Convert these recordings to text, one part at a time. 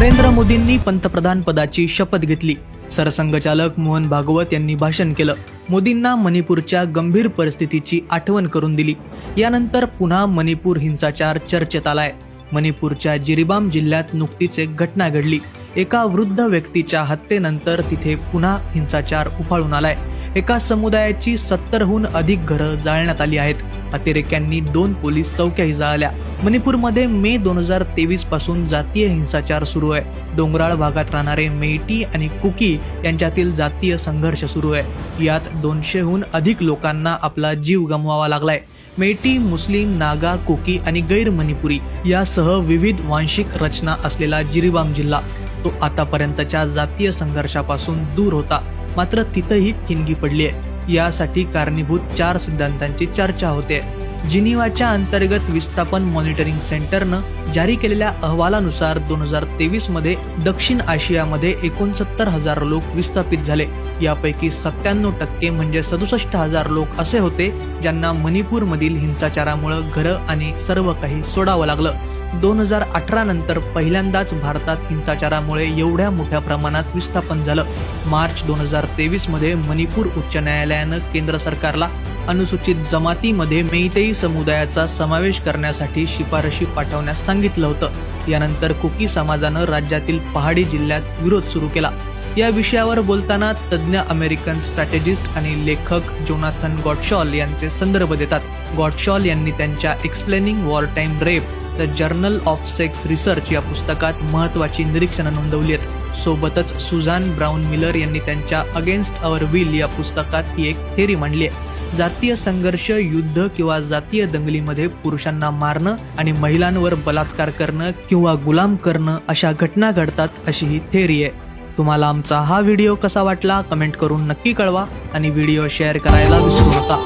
नरेंद्र मोदींनी पंतप्रधान पदाची शपथ घेतली. सरसंघचालक मोहन भागवत यांनी भाषण केलं. मोदींना मणिपूरच्या गंभीर परिस्थितीची आठवण करून दिली. यानंतर पुन्हा मणिपूर हिंसाचार चर्चेत आलाय. मणिपूरच्या जिरिबाम जिल्ह्यात नुकतीच एक घटना घडली. एका वृद्ध व्यक्तीच्या हत्येनंतर तिथे पुन्हा हिंसाचार उफाळून आलाय. एका समुदायाची सत्तरहून अधिक घरं जाळण्यात आली आहेत. अतिरेक्यांनी दोन पोलीस चौक्याही जाळल्या. मणिपूरमध्ये मे दोन हजार तेवीसपासून जातीय हिंसाचार सुरू आहे. डोंगराळ भागात राहणारे मेइटी आणि कुकी यांच्यातील जातीय संघर्ष सुरू आहे. यात दोनशेहून अधिक लोकांना आपला जीव गमवावा लागलाय. मेटी मुस्लिम नागा कुकी आणि गैर मणिपुरी यासह विविध वांशिक रचना असलेला जिरिबाम जिल्हा तो आतापर्यंतच्या जातीय संघर्षापासून दूर होता. मात्र तिथंही ठिणगी पडली आहे. यासाठी कारणीभूत चार सिद्धांतांची चर्चा होते. जिनिवाच्या अंतर्गत विस्थापन मॉनिटरिंग सेंटरनं जारी केलेल्या अहवालानुसार दोन हजार तेवीसमध्ये दक्षिण आशियामध्ये एकोणसत्तर हजार लोक विस्थापित झाले. यापैकी सत्त्याण्णव टक्के म्हणजे सदुसष्ट हजार लोक असे होते ज्यांना मणिपूरमधील हिंसाचारामुळे घरं आणि सर्व काही सोडावं लागलं. दोन हजार अठरा नंतर पहिल्यांदाच भारतात हिंसाचारामुळे एवढ्या मोठ्या प्रमाणात विस्थापन झालं. मार्च दोन हजार तेवीसमध्ये मणिपूर उच्च न्यायालयानं केंद्र सरकारला अनुसूचित जमातीमध्ये मेईतेई समुदायाचा समावेश करण्यासाठी शिफारशी पाठवण्यास सांगितलं होतं. यानंतर कुकी समाजानं राज्यातील पहाडी जिल्ह्यात विरोध सुरू केला. या विषयावर बोलताना तज्ज्ञ अमेरिकन स्ट्रॅटेजिस्ट आणि लेखक जोनाथन गॉटशॉल यांचे संदर्भ देतात. गॉटशॉल यांनी त्यांच्या explaining war time rape the journal of sex research या पुस्तकात महत्वाची निरीक्षणं नोंदवली आहेत. सोबतच सुझान ब्राऊन मिलर यांनी त्यांच्या अगेन्स्ट अवर विल या पुस्तकात ही एक थेरी मांडली आहे. जातीय संघर्ष युद्ध किंवा जातीय दंगलीमध्ये पुरुषांना मारणं आणि महिलांवर बलात्कार करणं किंवा गुलाम करणं अशा घटना घडतात अशी ही थेरी आहे. तुम्हाला आमचा हा व्हिडिओ कसा वाटला कमेंट करून नक्की कळवा आणि व्हिडिओ शेअर करायला विसरू नका.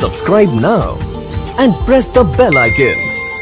Subscribe now and press the bell icon